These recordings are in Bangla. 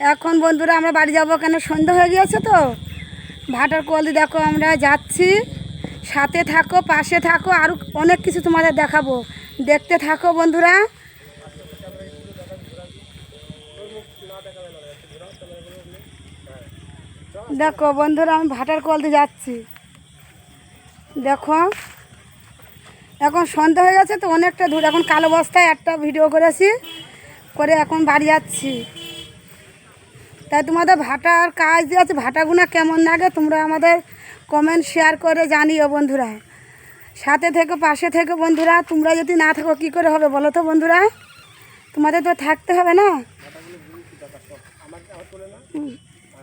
এখন বন্ধুরা আমরা বাড়ি যাব কেন? সন্ধ্যা হয়ে গিয়েছে তো। ভাটার কলদি দেখো, আমরা যাচ্ছি। সাথে থাকো, পাশে থাকো আরও অনেক কিছু তোমাদের দেখাবো। দেখতে থাকো বন্ধুরা। দেখো বন্ধুরা, আমি ভাটার কলদি যাচ্ছি। দেখো। এখন সন্ধ্যা হয়ে গেছে তো, অনেকটা দূর। এখন কালো বস্তায় একটা ভিডিও করেছি, করে এখন বাড়ি যাচ্ছি। তাই তোমাদের ভাটার কাজ দিয়ে আছে, ভাটাগুনা কেমন লাগে তোমরা আমাদের কমেন্ট শেয়ার করে জানিও বন্ধুরা। সাথে থেকে, পাশে থেকে বন্ধুরা, তোমরা যদি না থাকো কী করে হবে বলো তো বন্ধুরা? তোমাদের তো থাকতে হবে না।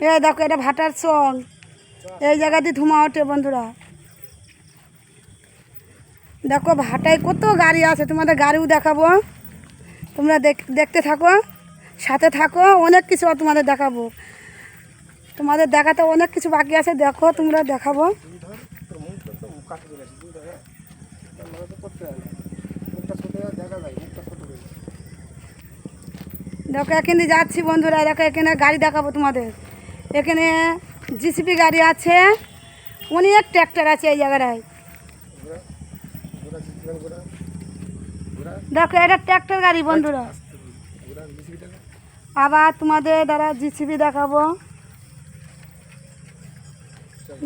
এই দেখো, এটা ভাটার সং এই জায়গাতে ধুমা ওঠে বন্ধুরা। দেখো, ভাটায় কত গাড়ি আছে, তোমাদের গাড়িও দেখাবো। তোমরা দেখ- দেখতে থাকো। সাথে থাকো, অনেক কিছু তোমাদের দেখাবো। তোমাদের দেখাতে অনেক কিছু বাকি আছে, দেখো, তোমরা দেখাবো। দেখা, এখানে যাচ্ছি বন্ধুরা, দেখো, এখানে গাড়ি দেখাবো তোমাদের। এখানে জিসিপি গাড়ি আছে, অনেক ট্র্যাক্টর আছে এই জায়গাটায়। দেখো, এটা ট্র্যাক্টর গাড়ি বন্ধুরা। আবার তোমাদের দ্বারা জিসিবি দেখাবো।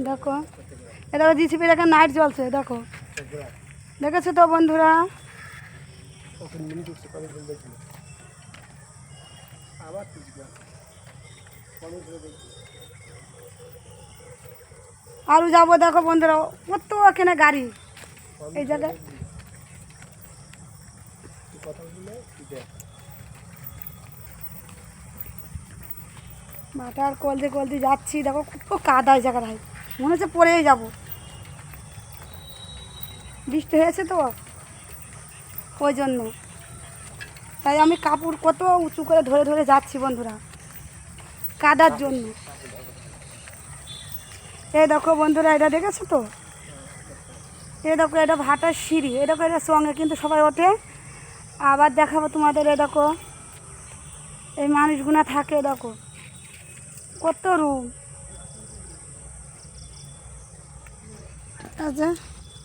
দেখো। এ এটা জিসিপি দেখে নাইট জ্বলছে, দেখো। দেখেছ তো বন্ধুরা? আরও যাব, দেখো বন্ধুরা, কত এখানে গাড়ি। এই জায়গায় কথা মাথার কলতে কলতে যাচ্ছি, দেখো খুব কাদায় জায়গাটায়। মনে হচ্ছে পড়েই যাব। বৃষ্টি হয়েছে তো, ওই জন্য। তাই আমি কাপড় কত উঁচু করে ধরে ধরে যাচ্ছি বন্ধুরা, কাদার জন্য। এই দেখো বন্ধুরা, এটা দেখেছ তো? এই দেখো, এটা ভাটার সিঁড়ি। এই দেখো, এটা সঙ্গে কিন্তু সবাই ওঠে। আবার দেখাবো তোমাদের এ দেখো। এই মানুষগুনা থাকে, দেখো। কত রুম? আচ্ছা।